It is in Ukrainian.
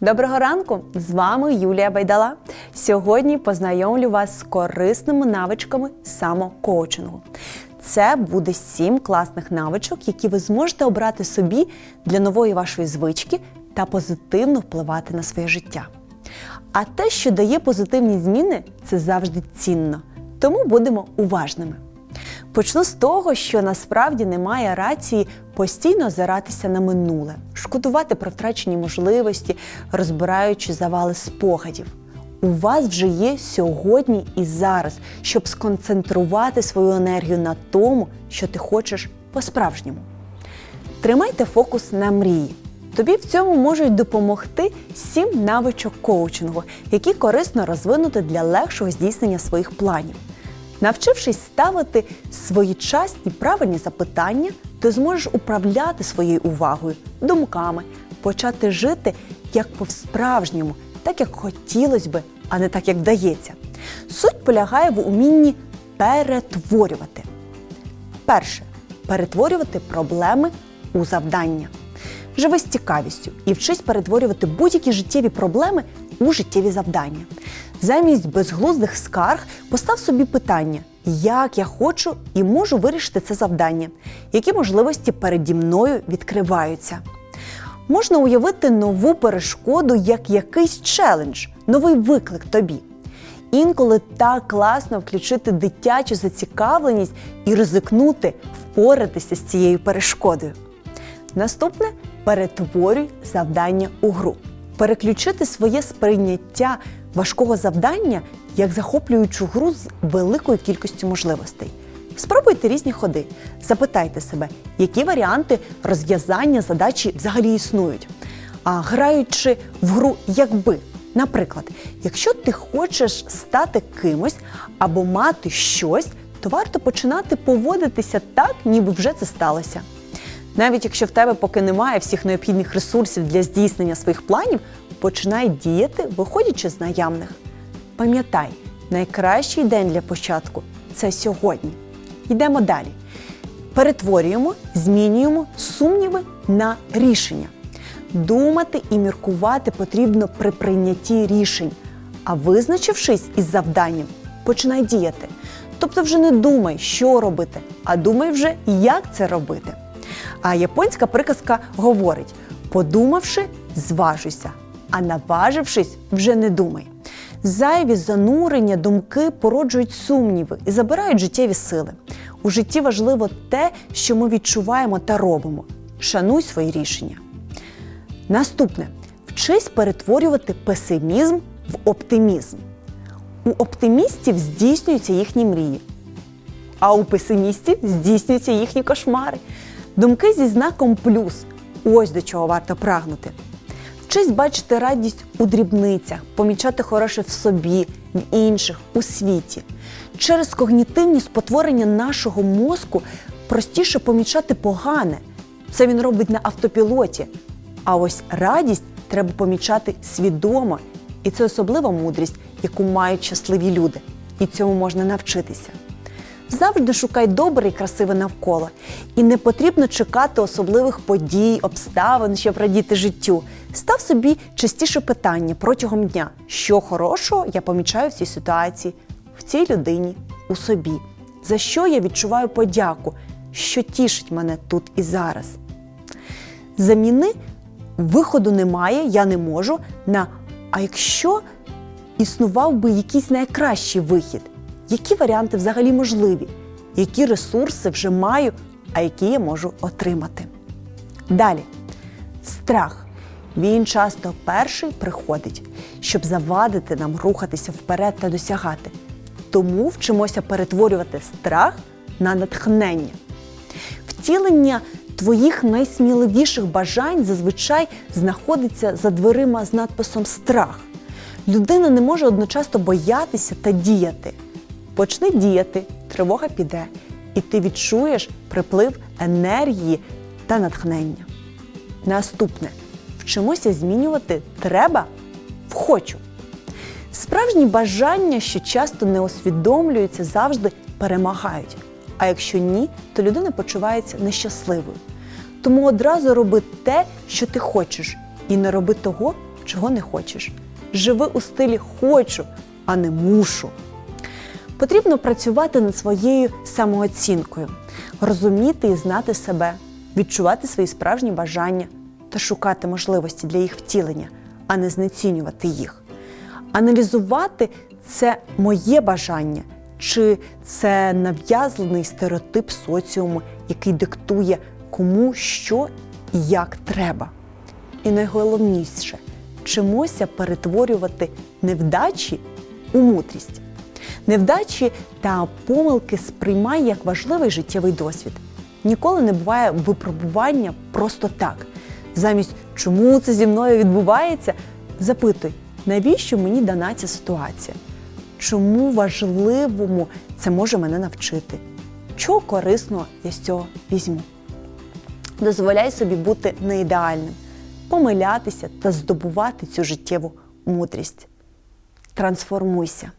Доброго ранку! З вами Юлія Байдала. Сьогодні познайомлю вас з корисними навичками самокоучингу. Це буде сім класних навичок, які ви зможете обрати собі для нової вашої звички та позитивно впливати на своє життя. А те, що дає позитивні зміни, це завжди цінно. Тому будемо уважними. Почну з того, що насправді немає рації постійно озиратися на минуле, шкодувати про втрачені можливості, розбираючи завали спогадів. У вас вже є сьогодні і зараз, щоб сконцентрувати свою енергію на тому, що ти хочеш по-справжньому. Тримайте фокус на мрії. Тобі в цьому можуть допомогти сім навичок коучингу, які корисно розвинути для легшого здійснення своїх планів. Навчившись ставити своєчасні правильні запитання, ти зможеш управляти своєю увагою, думками, почати жити як по-справжньому, так як хотілося би, а не так, як вдається. Суть полягає в умінні перетворювати. Перше перетворювати проблеми у завдання. Живи з цікавістю і вчись перетворювати будь-які життєві проблеми у життєві завдання. Замість безглуздих скарг постав собі питання, як я хочу і можу вирішити це завдання, які можливості переді мною відкриваються. Можна уявити нову перешкоду як якийсь челендж, новий виклик тобі. Інколи так класно включити дитячу зацікавленість і ризикнути впоратися з цією перешкодою. Наступне перетворюй завдання у гру. Переключити своє сприйняття важкого завдання як захоплюючу гру з великою кількістю можливостей. Спробуйте різні ходи. Запитайте себе, які варіанти розв'язання задачі взагалі існують. А граючи в гру якби. Наприклад, якщо ти хочеш стати кимось або мати щось, то варто починати поводитися так, ніби вже це сталося. Навіть якщо в тебе поки немає всіх необхідних ресурсів для здійснення своїх планів, починай діяти, виходячи з наявних. Пам'ятай, найкращий день для початку це сьогодні. Йдемо далі. Перетворюємо, змінюємо сумніви на рішення. Думати і міркувати потрібно при прийнятті рішень, а визначившись із завданням, починай діяти. Тобто вже не думай, що робити, а думай вже, як це робити. А японська приказка говорить: подумавши, зважуйся, а наважившись, вже не думай. Зайві занурення, думки породжують сумніви і забирають життєві сили. У житті важливо те, що ми відчуваємо та робимо. Шануй свої рішення. Наступне вчись перетворювати песимізм в оптимізм. У оптимістів здійснюються їхні мрії, а у песимістів здійснюються їхні кошмари. Думки зі знаком плюс ось до чого варто прагнути. Вчись бачити радість у дрібницях, помічати хороше в собі, в інших, у світі. Через когнітивні спотворення нашого мозку простіше помічати погане. Це він робить на автопілоті. А ось радість треба помічати свідомо. І це особлива мудрість, яку мають щасливі люди. І цьому можна навчитися. Завжди шукай добре і красиве навколо. І не потрібно чекати особливих подій, обставин, щоб радіти життю. Став собі частіше питання протягом дня, що хорошого я помічаю в цій ситуації, в цій людині, у собі, за що я відчуваю подяку, що тішить мене тут і зараз. Заміни виходу немає, я не можу на а якщо існував би якийсь найкращий вихід, які варіанти взагалі можливі, які ресурси вже маю, а які я можу отримати. Далі, страх. Він часто перший приходить, щоб завадити нам рухатися вперед та досягати. Тому вчимося перетворювати страх на натхнення. Втілення твоїх найсміливіших бажань зазвичай знаходиться за дверима з надписом Страх. Людина не може одночасно боятися та діяти. Почни діяти, тривога піде, і ти відчуєш приплив енергії та натхнення. Наступне вчимося змінювати треба в хочу. Справжні бажання, що часто не усвідомлюються, завжди перемагають. А якщо ні, то людина почувається нещасливою. Тому одразу роби те, що ти хочеш, і не роби того, чого не хочеш. Живи у стилі хочу, а не мушу. Потрібно працювати над своєю самооцінкою, розуміти і знати себе, відчувати свої справжні бажання та шукати можливості для їх втілення, а не знецінювати їх. Аналізувати це моє бажання, чи це нав'язаний стереотип соціуму, який диктує кому що і як треба. І найголовніше, вчимося перетворювати невдачі у мудрість. Невдачі та помилки сприймай як важливий життєвий досвід. Ніколи не буває випробування просто так. Замість чому це зі мною відбувається, запитуй, навіщо мені дана ця ситуація? Чому важливому це може мене навчити? Чого корисного я з цього візьму? Дозволяй собі бути неідеальним, помилятися та здобувати цю життєву мудрість. Трансформуйся.